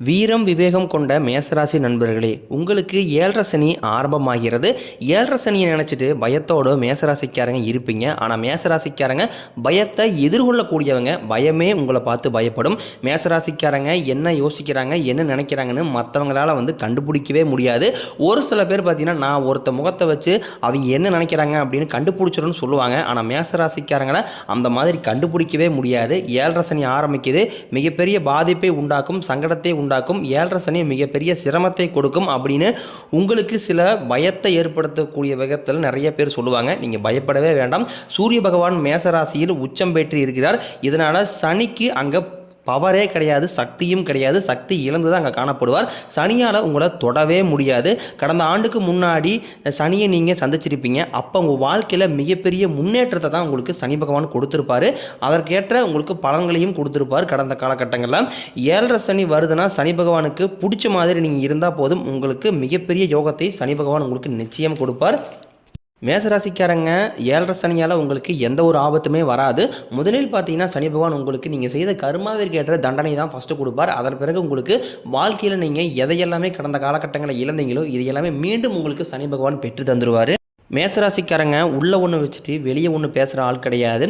வீரம் விவேகம் கொண்ட மேசராசி நண்பர்களே உங்களுக்கு ஏழரை சனி ஆரம்பமாகிறது. ஏழரை சனியை நினச்சிட்டு பயத்தோடு மேசராசிக்காரங்க இருப்பீங்க. ஆனால் மேசராசிக்காரங்க பயத்தை எதிர்கொள்ளக்கூடியவங்க பயமே உங்களை பார்த்து பயப்படும். மேசராசிக்காரங்க என்ன யோசிக்கிறாங்க என்ன நினைக்கிறாங்கன்னு மற்றவங்களால் வந்து கண்டுபிடிக்கவே முடியாது. ஒரு சில பேர் பார்த்தீங்கன்னா நான் ஒருத்த முகத்தை வச்சு அவங்க என்ன நினைக்கிறாங்க? அப்படின்னு கண்டுபிடிச்சிடும்னு சொல்லுவாங்க. ஆனால் மேசராசிக்காரங்களை அந்த மாதிரி கண்டுபிடிக்கவே முடியாது. ஏழரை சனி ஆரம்பிக்குது. மிகப்பெரிய பாதிப்பை உண்டாக்கும் சங்கடத்தை உண்டாக்கும் ஏழரை சனி மிகப்பெரிய சிரமத்தை கொடுக்கும் அப்படின்னு உங்களுக்கு சில பயத்தை ஏற்படுத்தக்கூடிய விதத்தில் நிறைய பேர் சொல்லுவாங்க. நீங்கள் பயப்படவே வேண்டாம். சூரிய பகவான் மேசராசியில் உச்சம் பெற்று இருக்கிறார். இதனால் சனிக்கு அங்கே பவரே கிடையாது சக்தியும் கிடையாது சக்தி இழந்து தான் அங்கே காணப்படுவார். சனியால் உங்களை தொடவே முடியாது. கடந்த ஆண்டுக்கு முன்னாடி சனியை நீங்கள் சந்திச்சிருப்பீங்க. அப்போ உங்கள் வாழ்க்கையில் மிகப்பெரிய முன்னேற்றத்தை தான் உங்களுக்கு சனி பகவான் கொடுத்துருப்பாரு. அதற்கேற்ற உங்களுக்கு பலன்களையும் கொடுத்துருப்பார் கடந்த காலகட்டங்களில். ஏழரை சனி வருதுன்னா சனி பகவானுக்கு பிடிச்ச மாதிரி நீங்கள் இருந்தால் போதும். உங்களுக்கு மிகப்பெரிய யோகத்தை சனி பகவான் உங்களுக்கு நிச்சயம் கொடுப்பார். மேசராசிக்காரங்க ஏழரை சனியால் உங்களுக்கு எந்த ஒரு ஆபத்துமே வராது. முதலில் பார்த்தீங்கன்னா சனி பகவான் உங்களுக்கு நீங்கள் செய்த கருமாவிற்கு ஏற்ற தண்டனை தான் ஃபஸ்ட்டு கொடுப்பார். அதன் பிறகு உங்களுக்கு வாழ்க்கையில் நீங்கள் எதையெல்லாமே கடந்த காலகட்டங்களில் இழந்தீங்களோ இது எல்லாமே மீண்டும் உங்களுக்கு சனி பகவான் பெற்று தந்துடுவார் மேசராசிக்காரங்க உள்ளே ஒன்று வச்சுட்டு வெளியே ஒன்று பேசுகிற ஆள் கிடையாது.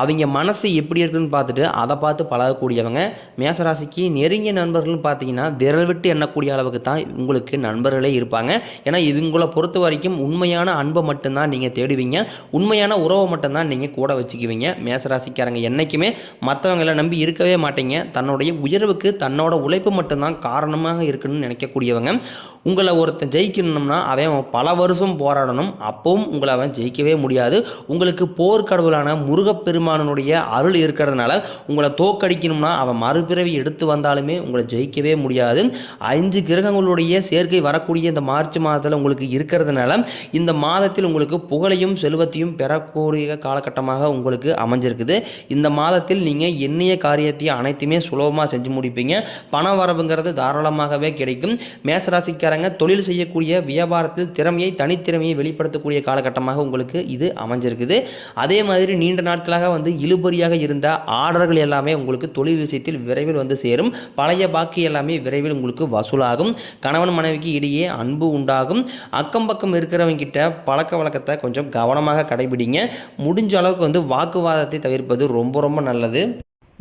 அவங்க மனசு எப்படி இருக்குன்னு பார்த்துட்டு அதை பார்த்து பழகக்கூடியவங்க. மேசராசிக்கு நெருங்கிய நண்பர்கள்னு பார்த்தீங்கன்னா விரல் விட்டு எண்ணக்கூடிய அளவுக்கு தான் உங்களுக்கு நண்பர்களே இருப்பாங்க. ஏன்னா இவங்களை பொறுத்த வரைக்கும் உண்மையான அன்பை மட்டும்தான் நீங்கள் தேடுவீங்க. உண்மையான உறவை மட்டும்தான் நீங்கள் கூட வச்சுக்குவீங்க. மேசராசிக்காரங்க என்றைக்குமே மற்றவங்களை நம்பி இருக்கவே மாட்டீங்க. தன்னுடைய உயர்வுக்கு தன்னோட உழைப்பு மட்டும்தான் காரணமாக இருக்குன்னு நினைக்கக்கூடியவங்க. உங்களை ஒருத்தன் ஜெயிக்கணும்னா அவன் பல வருஷம் போராடணும். அப்பவும் உங்களை அவன் ஜெயிக்கவே முடியாது. உங்களுக்கு போர்க்கடவுளான முருகப்பெருமானனுடைய அருள் இருக்கிறதுனால உங்களை தோக்கடிக்கணும்னா அவன் மறுபிறவி எடுத்து வந்தாலுமே உங்களை ஜெயிக்கவே முடியாது. அஞ்சு கிரகங்களுடைய சேர்க்கை வரக்கூடிய இந்த மார்ச் மாதத்தில் உங்களுக்கு இருக்கிறதுனால இந்த மாதத்தில் உங்களுக்கு புகழையும் செல்வத்தையும் பெறக்கூடிய காலகட்டமாக உங்களுக்கு அமைஞ்சிருக்குது. இந்த மாதத்தில் நீங்கள் எண்ணிய காரியத்தையும் அனைத்துமே சுலபமாக செஞ்சு முடிப்பீங்க. பண வரவுங்கிறது தாராளமாகவே கிடைக்கும். மேசராசிக்காரங்க தொழில் செய்யக்கூடிய வியாபாரத்தில் திறமையை தனித்திறமையை வெளிப்படுத்தக்கூடிய காலகட்டமாக உங்களுக்கு இது அமைஞ்சிருக்குது. அதே மாதிரி நீண்ட நாட்களாக வந்து இழுபறியாக இருந்த ஆர்டர்கள் எல்லாமே உங்களுக்கு தொழில் விஷயத்தில் விரைவில் வந்து சேரும். பழைய பாக்கி எல்லாமே விரைவில் உங்களுக்கு வசூலாகும். கணவன் மனைவிக்கு இடையே அன்பு உண்டாகும். அக்கம் பக்கம் இருக்கிறவங்க கிட்ட பழக்க வழக்கத்தை கொஞ்சம் கவனமாக கடைபிடிங்க. முடிஞ்ச அளவுக்கு வந்து வாக்குவாதத்தை தவிர்ப்பது ரொம்ப ரொம்ப நல்லது.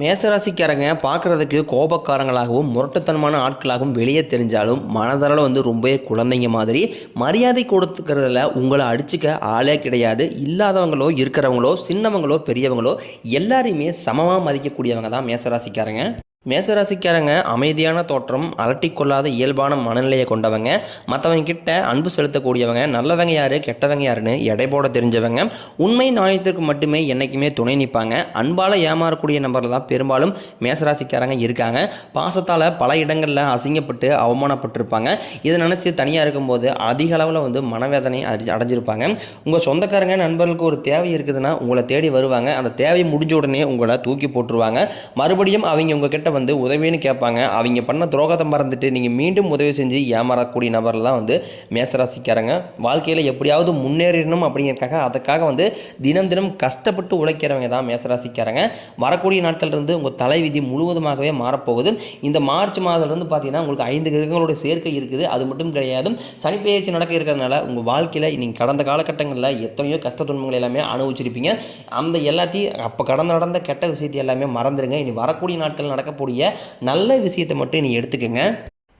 மேசராசிக்காரங்க பார்க்குறதுக்கு கோபக்காரங்களாகவும் முரட்டுத்தனமான ஆட்களாகவும் வெளியே தெரிஞ்சாலும் மனதளவில் வந்து ரொம்பவே குழந்தைங்க மாதிரி. மரியாதை கொடுத்துக்கிறதுல உங்களை அடிச்சுக்க ஆளே கிடையாது. இல்லாதவங்களோ இருக்கிறவங்களோ சின்னவங்களோ பெரியவங்களோ எல்லாரையுமே சமமாக மதிக்கக்கூடியவங்க தான் மேசராசிக்காரங்க. மேசராசிக்காரங்க அமைதியான தோற்றம் அலட்டிக்கொள்ளாத இயல்பான மனநிலையை கொண்டவங்க மற்றவங்க கிட்ட அன்பு செலுத்தக்கூடியவங்க நல்லவங்க யார் கெட்டவங்க யாருன்னு எடை போட தெரிஞ்சவங்க உண்மை நியாயத்திற்கு மட்டுமே என்றைக்குமே துணை நிற்பாங்க. அன்பால் ஏமாறக்கூடிய நபர்கள் தான் பெரும்பாலும் மேசராசிக்காரங்க இருக்காங்க. பாசத்தால் பல இடங்களில் அசிங்கப்பட்டு அவமானப்பட்டிருப்பாங்க. இதை நினச்சி தனியாக இருக்கும்போது அதிக அளவில் வந்து மனவேதனை அடி அடைஞ்சிருப்பாங்க. உங்கள் சொந்தக்காரங்க நண்பர்களுக்கு ஒரு தேவை இருக்குதுன்னா உங்களை தேடி வருவாங்க. அந்த தேவை முடிஞ்ச உடனே உங்களை தூக்கி போட்டுருவாங்க. மறுபடியும் அவங்க உங்ககிட்ட வந்து உதவின்னு கேட்பாங்க. அவங்க பண்ண துரோகத்தை மறந்துட்டு நீங்கள் மீண்டும் உதவி செஞ்சு ஏமாறக்கூடிய நபர்கள் தான் வந்து மேசராசிக்காரங்க. வாழ்க்கையில் எப்படியாவது முன்னேறணும் அப்படிங்கிறக்காக அதுக்காக வந்து தினம் தினம் கஷ்டப்பட்டு உழைக்கிறவங்க தான் மேசராசிக்காரங்க. வரக்கூடிய நாட்கள் இருந்து உங்கள் தலைவிதி முழுவதுமாகவே மாறப்போகுது. இந்த மார்ச் மாதத்துலேருந்து பார்த்தீங்கன்னா உங்களுக்கு ஐந்து கிரகங்களோட சேர்க்கை இருக்குது. அது மட்டும் கிடையாது. சனிப்பெயர்ச்சி நடக்க இருக்கிறதுனால உங்கள் வாழ்க்கையில் நீங்கள் கடந்த காலகட்டங்களில் எத்தனையோ கஷ்ட துன்பங்கள் எல்லாமே அனுபவிச்சிருப்பீங்க. அந்த எல்லாத்தையும் அப்போ கடந்த நடந்த கெட்ட விஷயத்தை எல்லாமே மறந்துடுங்க இனி வரக்கூடிய நாட்கள் நடக்கக்கூடிய நல்ல விஷயத்தை மட்டும் நீ எடுத்துக்கங்க.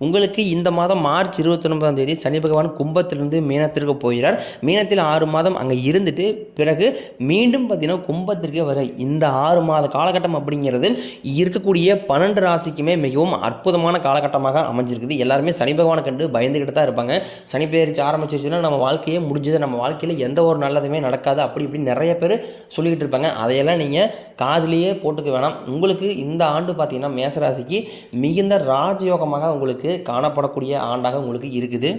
உங்களுக்கு இந்த மாதம் மார்ச் இருபத்தொன்பதாம் தேதி சனி பகவான் கும்பத்திலிருந்து மீனத்திற்கு போகிறார். மீனத்தில் ஆறு மாதம் அங்கே இருந்துட்டு பிறகு மீண்டும் பார்த்தீங்கன்னா கும்பத்திற்கே வர இந்த ஆறு மாத காலகட்டம் அப்படிங்கிறது இருக்கக்கூடிய பன்னெண்டு ராசிக்குமே மிகவும் அற்புதமான காலகட்டமாக அமைஞ்சிருக்குது. எல்லாருமே சனி பகவானை கண்டு பயந்துக்கிட்டு தான் இருப்பாங்க. சனி பெயர்ச்சி ஆரம்பிச்சிருச்சுன்னா நம்ம வாழ்க்கையே முடிஞ்சது. நம்ம வாழ்க்கையில் எந்த ஒரு நல்லதுமே நடக்காது. அப்படி இப்படி நிறைய பேர் சொல்லிக்கிட்டு இருப்பாங்க. அதையெல்லாம் நீங்கள் காதுலேயே போட்டுக்க வேணாம். உங்களுக்கு இந்த ஆண்டு பார்த்தீங்கன்னா மேசராசிக்கு மிகுந்த ராஜயோகமாக உங்களுக்கு காணப்படக்கூடிய ஆண்டாக உங்களுக்கு இருக்குது.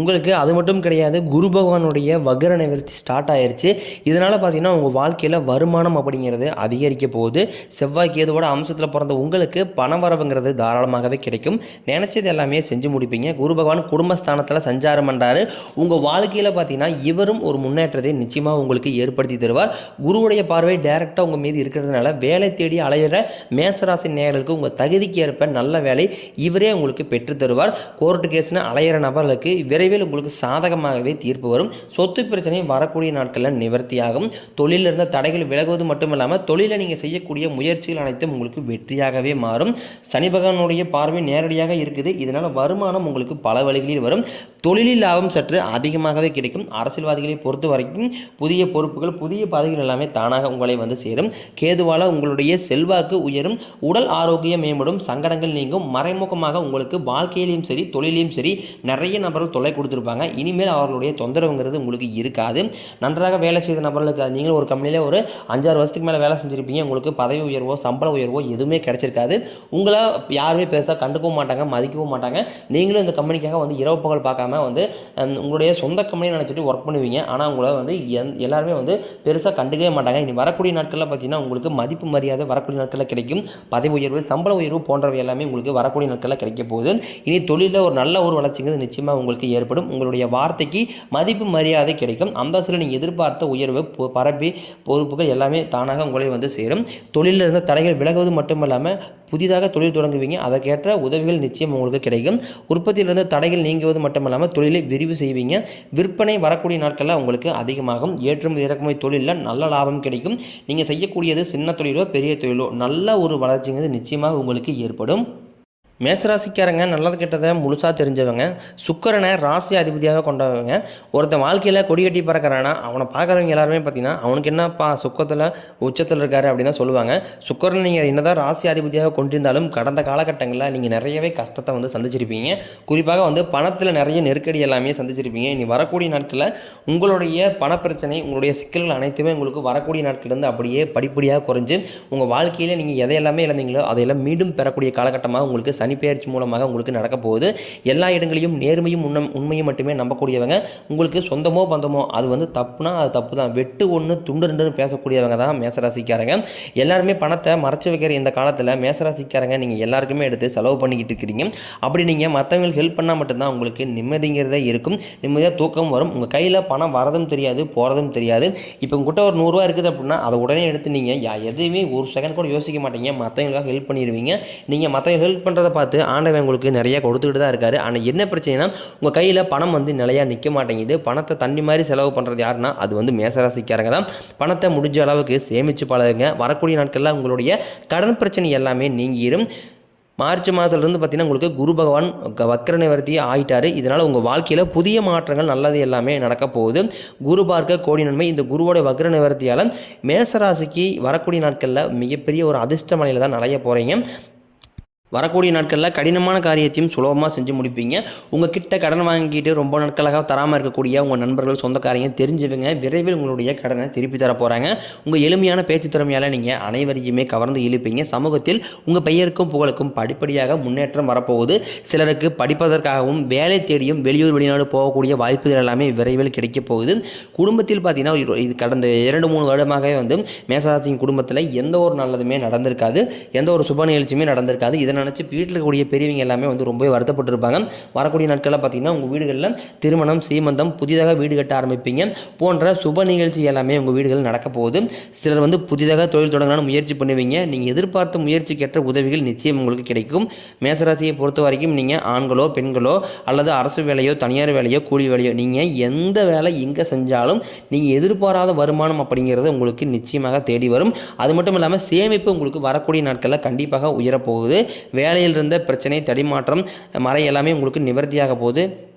உங்களுக்கு அது மட்டும் கிடையாது குரு பகவானுடைய வகர நிவர்த்தி ஸ்டார்ட் ஆயிருச்சு. இதனால் பார்த்தீங்கன்னா உங்கள் வாழ்க்கையில் வருமானம் அப்படிங்கிறது அதிகரிக்க போகுது. செவ்வாய் கேதுவோட அம்சத்தில் பிறந்த உங்களுக்கு பண வரவுங்கிறது தாராளமாகவே கிடைக்கும். நினச்சது எல்லாமே செஞ்சு முடிப்பீங்க. குரு பகவான் குடும்பஸ்தானத்தில் சஞ்சாரம் பண்ணுறாரு உங்கள் வாழ்க்கையில் பார்த்தீங்கன்னா இவரும் ஒரு முன்னேற்றத்தை நிச்சயமாக உங்களுக்கு ஏற்படுத்தி தருவார். குருவுடைய பார்வை டைரெக்டாக உங்கள் மீது இருக்கிறதுனால வேலை தேடி அலையிற மேசராசி நேர்களுக்கு உங்கள் தகுதிக்கு ஏற்ப நல்ல வேலை இவரே உங்களுக்கு பெற்று தருவார். கோர்ட்டு கேஸ்னு அலையிற நபர்களுக்கு விரைவில் உங்களுக்கு சாதகமாகவே தீர்ப்பு வரும். சொத்து பிரச்சனை வரக்கூடிய நாட்களில் நிவர்த்தியாகும். தொழிலில் இருந்த தடைகள் விலகுவது மட்டும் இல்லாமல் தொழிலை நீங்கள் செய்யக்கூடிய முயற்சிகள் அனைத்தும் உங்களுக்கு வெற்றியாகவே மாறும். சனி பகவானுடைய பார்வை நேரடியாக இருக்குது. இதனால் வருமானம் உங்களுக்கு பல வழிகளில் வரும். தொழிலில் லாபம் சற்று அதிகமாகவே கிடைக்கும். அரசியல்வாதிகளை பொறுத்த வரைக்கும் புதிய பொறுப்புகள் புதிய பதவிகள் எல்லாமே தானாக உங்களை வந்து சேரும். கேதுவால உங்களுடைய செல்வாக்கு உயரும். உடல் ஆரோக்கியம் மேம்படும். சங்கடங்கள் நீங்கும். மறைமுகமாக உங்களுக்கு வாழ்க்கையிலையும் சரி தொழிலையும் சரி நிறைய நபர்கள் தொலை கொடுத்துருப்பாங்க. இனிமேல் அவர்களுடைய தொந்தரவுங்கிறது உங்களுக்கு இருக்காது. நன்றாக வேலை செய்த நபர்களுக்கு நீங்களும் ஒரு கம்பெனியில் ஒரு அஞ்சாறு வருஷத்துக்கு மேலே வேலை செஞ்சுருப்பீங்க. உங்களுக்கு பதவி உயர்வோ சம்பள உயர்வோ எதுவுமே கிடைச்சிருக்காது. உங்களை யாருமே பெருசாக கண்டுக்கவும் மாட்டாங்க மதிக்கவும் மாட்டாங்க. நீங்களும் இந்த கம்பெனிக்காக வந்து இரவு பகல் பார்க்காம வந்து உங்களுடைய சொந்த கம்பெனி நினச்சிட்டு ஒர்க் பண்ணுவீங்க. ஆனால் உங்களை வந்து எந் எல்லாருமே வந்து பெருசாக கண்டுக்கவே மாட்டாங்க. இனி வரக்கூடிய நாட்களில் பார்த்தீங்கன்னா உங்களுக்கு மதிப்பு மரியாதை வரக்கூடிய நாட்களில் கிடைக்கும். பதவி உயர்வு சம்பள உயர்வு போன்றவை எல்லாமே உங்களுக்கு வரக்கூடிய நாட்களில் கிடைக்க போகுது. இனி தொழிலில் ஒரு நல்ல ஒரு வளர்ச்சிங்கிறது நிச்சயமாக உங்களுக்கு ஏற்படும். உங்களுடைய வார்த்தைக்கு மதிப்பு மரியாதை கிடைக்கும். அந்தஸ்தில் நீங்கள் எதிர்பார்த்த உயர்வு பரப்பி பொறுப்புகள் எல்லாமே தானாக உங்களை வந்து சேரும். தொழிலில் இருந்த தடைகள் விலகுவது மட்டும் இல்லாமல் புதிதாக தொழில் தொடங்குவீங்க. அதற்கேற்ற உதவிகள் நிச்சயம் உங்களுக்கு கிடைக்கும். உற்பத்தியில் இருந்த தடைகள் நீங்குவது மட்டும் இல்லாமல் தொழிலை விரிவு செய்வீங்க. விற்பனை வரக்கூடிய நாட்களில் உங்களுக்கு அதிகமாகும். ஏற்றுமதி இறக்குமதி தொழிலில் நல்ல லாபம் கிடைக்கும். நீங்கள் செய்யக்கூடியது சின்ன தொழிலோ பெரிய தொழிலோ நல்ல ஒரு வளர்ச்சிங்கிறது நிச்சயமாக உங்களுக்கு ஏற்படும். மேசராசிக்காரங்க நல்லது கெட்டதை முழுசாக தெரிஞ்சவங்க சுக்கரனை ராசி அதிபதியாக கொண்டவங்க. ஒருத்தன் வாழ்க்கையில் கொடி கட்டி பறக்கிறானா அவனை பார்க்குறவங்க எல்லாருமே பார்த்தீங்கன்னா அவனுக்கு என்னப்பா சுக்கத்தில் உச்சத்தில் இருக்காரு அப்படின்னு தான் சொல்லுவாங்க. சுக்கரன் நீங்கள் என்னதான் ராசி அதிபதியாக கொண்டிருந்தாலும் கடந்த காலகட்டங்களில் நீங்கள் நிறையவே கஷ்டத்தை வந்து சந்திச்சிருப்பீங்க. குறிப்பாக வந்து பணத்தில் நிறைய நெருக்கடி எல்லாமே சந்திச்சிருப்பீங்க. இனி வரக்கூடிய நாட்களில் உங்களுடைய பணப்பிரச்சனை உங்களுடைய சிக்கல்கள் அனைத்துமே உங்களுக்கு வரக்கூடிய நாட்கள்லேருந்து அப்படியே படிப்படியாக குறைஞ்சு உங்கள் வாழ்க்கையில் நீங்கள் எதையெல்லாமே இழந்தீங்களோ அதையெல்லாம் மீண்டும் பெறக்கூடிய காலகட்டமாக உங்களுக்கு சனிப்பெயர்ச்சி மூலமாக உங்களுக்கு நடக்க போகுது. எல்லா இடங்களையும் நேர்மையும் உண்மை உண்மையும் மட்டுமே நம்பக்கூடியவங்க. உங்களுக்கு சொந்தமோ பந்தமோ அது வந்து தப்புனா அது தப்பு தான் வெட்டு ஒன்று துண்டு ரெண்டுன்னு பேசக்கூடியவங்க தான் மேசராசிக்காரங்க. எல்லாருமே பணத்தை மறைச்சி வைக்கிற இந்த காலத்தில் மேசராசிக்காரங்க நீங்கள் எல்லாருக்குமே எடுத்து செலவு பண்ணிக்கிட்டு இருக்கிறீங்க. அப்படி நீங்கள் மற்றவங்களுக்கு ஹெல்ப் பண்ணால் மட்டும்தான் உங்களுக்கு நிம்மதிங்கிறதே இருக்கும். நிம்மதியாக தூக்கம் வரும். உங்கள் கையில் பணம் வரதும் தெரியாது போகிறதும் தெரியாது. இப்போ உங்ககிட்ட ஒரு நூறுரூவா இருக்குது அப்படின்னா அதை உடனே எடுத்து நீங்கள் எதுவுமே எதையுமே ஒரு செகண்ட் கூட யோசிக்க மாட்டீங்க. மற்றவங்களுக்காக ஹெல்ப் பண்ணிடுவீங்க நீங்கள் மற்றவங்க ஹெல்ப் பண்ணுறதை பார்த்து ஆண்டவன் உங்களுக்கு நிறைய கொடுத்துக்கிட்டு தான் இருக்காரு. ஆனால் என்ன பிரச்சனைனா உங்கள் கையில் பணம் வந்து நிலையாக நிற்க மாட்டேங்குது. பணத்தை தண்ணி மாதிரி செலவு பண்ணுறது யாருன்னா அது வந்து மேசராசிக்காரங்க தான். பணத்தை முடிஞ்ச அளவுக்கு சேமித்து பழகுங்க. வரக்கூடிய நாட்களில் உங்களுடைய கடன் பிரச்சனை எல்லாமே நீங்கிரும். மார்ச் மாதத்துலேருந்து பார்த்தீங்கன்னா உங்களுக்கு குரு பகவான் க- வக்ர நிவர்த்தி ஆயிட்டாரு. இதனால் உங்கள் வாழ்க்கையில் புதிய மாற்றங்கள் நல்லது எல்லாமே நடக்க போகுது. குரு பார்க்க கோடி நன்மை. இந்த குருவோட வக்ர நிவர்த்தியால் மேசராசிக்கு வரக்கூடிய நாட்களில் மிகப்பெரிய ஒரு அதிர்ஷ்ட மலையில் தான் நடைய போகிறீங்க வரக்கூடிய நாட்களில் கடினமான காரியத்தையும் சுலபமாக செஞ்சு முடிப்பீங்க. உங்கள் கிட்ட கடன் வாங்கிட்டு ரொம்ப நாட்களாக தராமல் இருக்கக்கூடிய உங்கள் நண்பர்கள் சொந்தக்காரங்க தெரிஞ்சவங்க விரைவில் உங்களுடைய கடனை திருப்பி தர போகிறாங்க உங்கள் எளிமையான பேச்சு திறமையால் நீங்கள் அனைவரையுமே கவர்ந்து இழுப்பீங்க. சமூகத்தில் உங்கள் பெயருக்கும் புகழுக்கும் படிப்படியாக முன்னேற்றம் வரப்போகுது. சிலருக்கு படிப்பதற்காகவும் வேலை தேடியும் வெளியூர் வெளிநாடு போகக்கூடிய வாய்ப்புகள் எல்லாமே விரைவில் கிடைக்க போகுது. குடும்பத்தில் பார்த்தீங்கன்னா இது- கடந்த இரண்டு மூணு வருடமாகவே வந்து மேசராசியின் குடும்பத்தில் எந்த ஒரு நல்லதுமே நடந்திருக்காது. எந்த ஒரு சுப நிகழ்ச்சியுமே நடந்திருக்காது. இதன் நினச்சி வீட்டில் இருக்கக்கூடிய பெரியவங்க எல்லாமே வந்து ரொம்பவே வருத்தப்பட்டிருப்பாங்க. வரக்கூடிய நாட்களில் பார்த்தீங்கன்னா உங்கள் வீடுகளில் திருமணம் சீமந்தம் புதிதாக வீடு கட்ட ஆரம்பிப்பீங்க. போன்ற சுப நிகழ்ச்சி எல்லாமே உங்கள் வீடுகளில் நடக்க போகுது. சிலர் வந்து புதிதாக தொழில் தொடங்கலாம்னு முயற்சி பண்ணுவீங்க. நீங்கள் எதிர்பார்த்த முயற்சிக்கேற்ற உதவிகள் நிச்சயம் உங்களுக்கு கிடைக்கும். மேசராசியை பொறுத்த வரைக்கும் நீங்கள் ஆண்களோ பெண்களோ அல்லது அரசு வேலையோ தனியார் வேலையோ கூலி வேலையோ நீங்கள் எந்த வேலை எங்கே செஞ்சாலும் நீங்கள் எதிர்பாராத வருமானம் அப்படிங்கிறது உங்களுக்கு நிச்சயமாக தேடி வரும். அது மட்டும் இல்லாமல் சேமிப்பு உங்களுக்கு வரக்கூடிய நாட்களில் கண்டிப்பாக உயரப்போகுது வேலையில் இருந்த பிரச்சனை தடிமாற்றம் மறை எல்லாமே உங்களுக்கு நிவர்த்தியாக போகுது.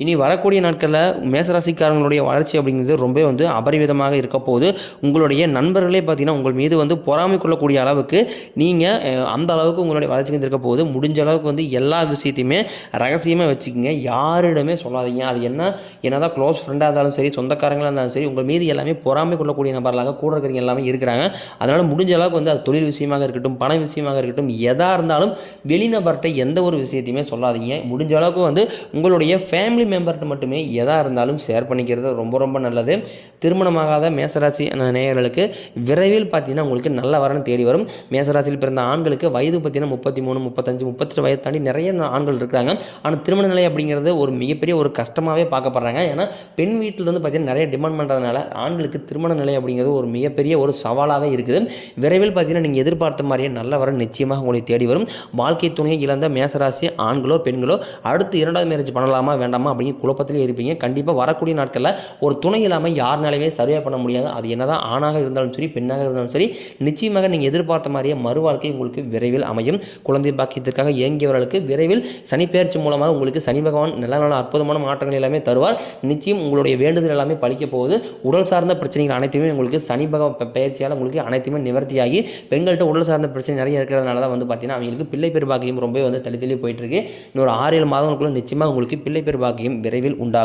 இனி வரக்கூடிய நாட்களில் மேசராசிக்காரங்களுடைய வளர்ச்சி அப்படிங்கிறது ரொம்ப வந்து அபரிவிதமாக இருக்க போது உங்களுடைய நண்பர்களே பார்த்தீங்கன்னா உங்கள் மீது வந்து பொறாமை கொள்ளக்கூடிய அளவுக்கு நீங்கள் அந்த அளவுக்கு உங்களுடைய வளர்ச்சி இருக்க போது முடிஞ்ச அளவுக்கு வந்து எல்லா விஷயத்தையுமே ரகசியமாக வச்சுக்கோங்க. யாரிடமே சொல்லாதீங்க. அது என்ன? என்னதான் க்ளோஸ் ஃப்ரெண்டாக இருந்தாலும் சரி சொந்தக்காரங்களாக இருந்தாலும் சரி உங்கள் மீது எல்லாமே பொறாமை கொள்ளக்கூடிய நபர்களாக கூட இருக்கிறவங்க எல்லாமே இருக்கிறாங்க. அதனால் முடிஞ்ச அளவுக்கு வந்து அது தொழில் விஷயமாக இருக்கட்டும் பண விஷயமாக இருக்கட்டும் எதாக இருந்தாலும் வெளிநபர்கிட்ட எந்த ஒரு விஷயத்தையுமே சொல்லாதீங்க. முடிஞ்ச அளவுக்கு வந்து உங்களுடைய ஃபேமிலி ஃபேமிலி மெம்பர்கிட்ட மட்டுமே எதாக இருந்தாலும் ஷேர் பண்ணிக்கிறது ரொம்ப ரொம்ப நல்லது. திருமணமாகாத மேசராசி நேயர்களுக்கு விரைவில் பார்த்தீங்கன்னா உங்களுக்கு நல்ல வரணும் தேடி வரும். மேசராசியில் பிறந்த ஆண்களுக்கு வயது பார்த்தீங்கன்னா முப்பத்தி மூணு முப்பத்தஞ்சு முப்பத்தெட்டு வயது தாண்டி நிறைய ஆண்கள் இருக்கிறாங்க. ஆனால் திருமண நிலை அப்படிங்கிறது ஒரு மிகப்பெரிய ஒரு கஷ்டமாகவே பார்க்கப்படுறாங்க. ஏன்னா பெண் வீட்டில் வந்து பார்த்தீங்கன்னா நிறைய டிமாண்ட் பண்ணுறதுனால ஆண்களுக்கு திருமண நிலை அப்படிங்கிறது ஒரு மிகப்பெரிய ஒரு சவாலாகவே இருக்குது. விரைவில் பார்த்தீங்கன்னா நீங்கள் எதிர்பார்த்த மாதிரியே நல்ல வரன் நிச்சயமாக உங்களை தேடி வரும். வாழ்க்கை துணையை இழந்த மேசராசி ஆண்களோ பெண்களோ அடுத்து இரண்டாவது மேரேஜ் பண்ணலாமா வேண்டாமா அப்படிங்கிற குழப்பத்திலே இருப்பீங்க. கண்டிப்பாக வரக்கூடிய நாட்களில் ஒரு துணை இல்லாமல் யாருனாலுமே சர்வே பண்ண முடியாது. அது என்னதான் ஆணாக இருந்தாலும் சரி பெண்ணாக இருந்தாலும் சரி நிச்சயமாக நீங்கள் எதிர்பார்த்த மாதிரியே மறு வாழ்க்கை உங்களுக்கு விரைவில் அமையும். குழந்தை பாக்கியத்திற்காக இயங்கியவர்களுக்கு விரைவில் சனிப்பெயர்ச்சி மூலமாக உங்களுக்கு சனி பகவான் நல்ல நல்ல அற்புதமான மாற்றங்கள் எல்லாமே தருவார். நிச்சயம் உங்களுடைய வேண்டுதல் எல்லாமே பழிக்க போகுது. உடல் சார்ந்த பிரச்சனைகள் அனைத்துமே உங்களுக்கு சனி பகவான் பயிற்சியால் உங்களுக்கு அனைத்துமே நிவர்த்தியாகி பெண்கள்கிட்ட உடல் சார்ந்த பிரச்சனை நிறைய இருக்கிறதுனால தான் வந்து பார்த்தீங்கன்னா அவங்களுக்கு பிள்ளை பேர் பாக்கியம் ரொம்பவே வந்து தள்ளி தள்ளி போயிட்டு இருக்கு. இன்னொரு ஆறு ஏழு மாதங்களுக்குள்ள நிச்சயமாக உங்களுக்கு பிள்ளை பேர் பாக்கியம் விரைவில் உண்டாகும்.